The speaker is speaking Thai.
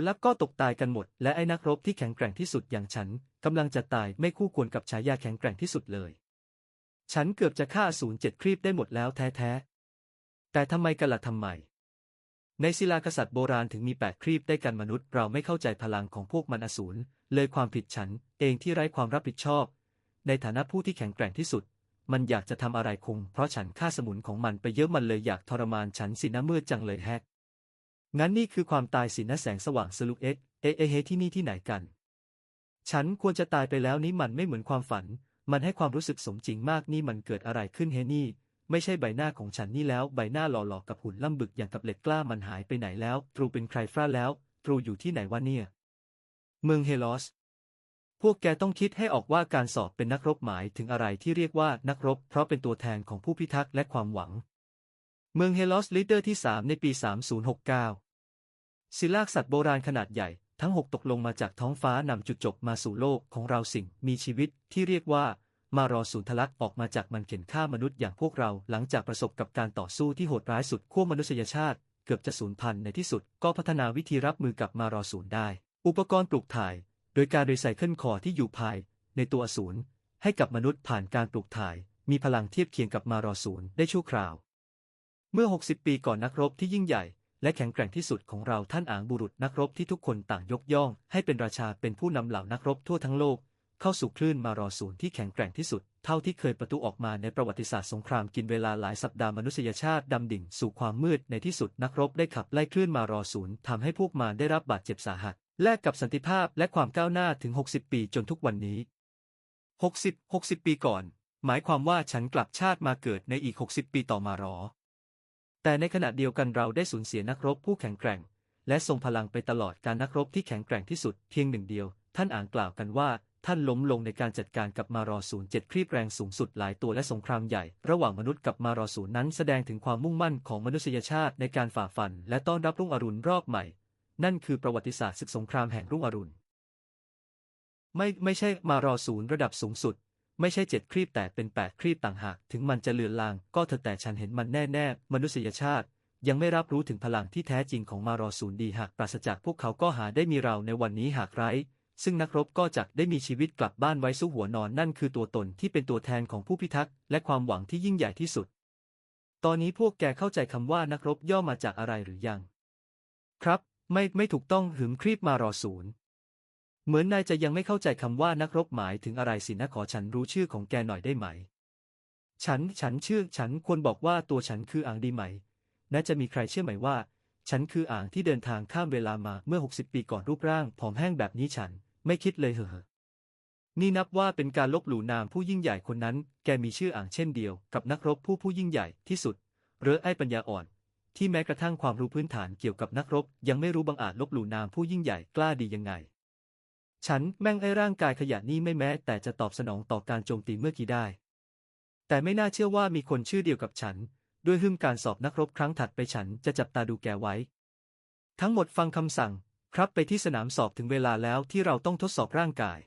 ลลัพธ์ก็ตกตายกันหมด และไอ้นักรบที่แข็งแกร่งที่สุดอย่างฉันกำลังจะตายไม่คู่ควรกับฉายาแข็งแกร่งที่สุดเลย ฉันเกือบจะฆ่าอสูรเจ็ดครีบได้หมดแล้วแท้ๆ แต่ทำไมกันล่ะทำไม ในศิลากษัตริย์โบราณถึงมีแปดครีบได้กันมนุษย์ เราไม่เข้าใจพลังของพวกมันอสูรเลยความผิดฉันเองที่ไร้ความรับผิดชอบ ในฐานะผู้ที่แข็งแกร่งที่สุด มันอยากจะทำอะไรคง เพราะฉันฆ่าสมุนของมันไปเยอะมันเลยอยากทรมานฉันสินะมืดจังเลยแฮก งั้นนี่คือความตายสินะแสงสว่างสลุกเอ็กเอเอะเฮที่นี่ที่ไหนกัน ฉันควรจะตายไปแล้วนี้มันไม่เหมือนความฝัน มันให้ความรู้สึกสมจริงมากนี่มันเกิดอะไรขึ้นเฮนี่ ไม่ใช่ใบหน้าของฉันนี่แล้วใบหน้าหล่อๆกับหุ่นล่ำบึกอย่างกับเหล็กกล้ามันหายไปไหนแล้วตรูเป็นใครฟราแล้วตรูอยู่ที่ไหนวะเนี่ย เมืองเฮลอส พวกแกต้องคิดให้ออกว่าการสอบเป็นนักรบหมายถึงอะไรที่เรียกว่านักรบ เพราะเป็นตัวแทนของผู้พิทักษ์และความหวัง เมืองเฮลอสลีดเดอร์ที่ 3 ในปี 3069 ศิลากสัตว์โบราณขนาดใหญ่ ทั้งหกตกลงมาจากท้องฟ้านำจุดจบมาสู่โลกของเราสิ่งมีชีวิตที่เรียกว่ามารอสูนทะลักออกมาจากมันเข็นฆ่ามนุษย์อย่างพวกเราหลังจากประสบกับการต่อสู้ที่โหดร้ายสุดขั้วมนุษยชาติ เกือบจะสูญพันธุ์ในที่สุด ก็พัฒนาวิธีรับมือกับมารอสูนได้ อุปกรณ์ปลูกถ่าย โดยการรีไซเคิลคอร์ที่อยู่ภาย ในตัวอสูรให้กับมนุษย์ผ่านการปลูกถ่าย มีพลังเทียบเคียงกับมารอสูนได้ชั่วคราว เมื่อ 60 ปีก่อนนักรบที่ยิ่งใหญ่ และแข็งแกร่งที่สุดของเราท่านอ่างบุรุษนักรบที่ทุกคนต่างยกย่อง ให้เป็นราชาเป็นผู้นำเหล่านักรบทั่วทั้งโลก เข้าสู่คลื่นมารอสูนย์ที่แข็งแกร่งที่สุด เท่าที่เคยประตูออกมาในประวัติศาสตร์สงครามกินเวลาหลายสัปดาห์มนุษยชาติดำดิ่งสู่ความมืดในที่สุดนักรบได้ขับไล่คลื่นมารอสูนย์ทำให้พวกมารได้รับบาดเจ็บสาหัสแลกกับสันติภาพและความก้าวหน้าถึง 60 ปีจนทุกวันนี้ 60 60 ปีก่อน หมายความว่าฉันกลับชาติมาเกิดในอีก 60 ปีต่อมารอ แต่ในขณะเดียวกันเราได้สูญเสียนักรบผู้แข็งแกร่ง และทรงพลังไปตลอดการนักรบที่แข็งแกร่งที่สุดเพียงหนึ่งเดียว ท่านอ่านกล่าวกันว่า ท่านล้มลงในการจัดการกับมารอศูนย์เจ็ดครีบแรงสูงสุดหลายตัวและสงครามใหญ่ ระหว่างมนุษย์กับมารอศูนย์นั้นแสดงถึงความมุ่งมั่นของมนุษยชาติในการฝ่าฟัน และต้อนรับรุ่งอรุณรอบใหม่ นั่นคือประวัติศาสตร์ศึกสงครามแห่งรุ่งอรุณไม่ไม่ใช่มารอศูนย์ระดับสูงสุด ไม่ใช่เจ็ดครีบแต่เป็นแปดครีบต่างหาก ถึงมันจะเลือนลาง ก็เถอะแต่ฉันเห็นมันแน่แน่ๆ มนุษยชาติ ยังไม่รับรู้ถึงพลังที่แท้จริงของมารอศูนย์ดีหากปราศจากพวกเขาก็หาได้มีเราในวันนี้หากไร้ซึ่งนักรบก็จะได้มีชีวิตกลับบ้านไว้สู้หัวนอนนั่นคือตัวตนที่เป็นตัวแทนของผู้พิทักษ์และความหวังที่ยิ่งใหญ่ที่สุด ตอนนี้พวกแกเข้าใจคำว่านักรบย่อมาจากอะไรหรือยัง ครับ ไม่ไม่ถูกต้องหืมครีบมารอศูนย์ เหมือนนายจะยังไม่เข้าใจคำว่านักรบหมายถึงอะไรสินะขอฉันรู้ชื่อของแกหน่อยได้ไหม ฉัน ฉันชื่อ ฉันควรบอกว่าตัวฉันคืออ่างดีไหมน่าจะมีใครเชื่อไหมว่า ฉันคืออ่างที่เดินทางข้ามเวลามาเมื่อ 60 ปีก่อนรูปร่างผอมแห้งแบบนี้ฉันไม่คิดเลยเหรอนี่นับว่าเป็นการลบหลู่นามผู้ยิ่งใหญ่คนนั้น แกมีชื่ออ่างเช่นเดียวกับนักรบผู้ผู้ยิ่งใหญ่ที่สุดเรอไอ้ปัญญาอ่อน ที่แม้กระทั่งความรู้พื้นฐานเกี่ยวกับนักรบ ยังไม่รู้บังอาจลบหลู่นามผู้ยิ่งใหญ่กล้าดียังไง ฉันแม่งไอ้ร่างกายขยะนี่ไม่แม้แต่จะตอบสนองต่อการโจมตีเมื่อกี้ได้ แต่ไม่น่าเชื่อว่ามีคนชื่อเดียวกับฉัน ด้วยหึ่มการสอบนักรบครั้งถัดไปฉันจะจับตาดูแกไว้ ทั้งหมดฟังคำสั่ง ครับไปที่สนามสอบถึงเวลาแล้วที่เราต้องทดสอบร่างกาย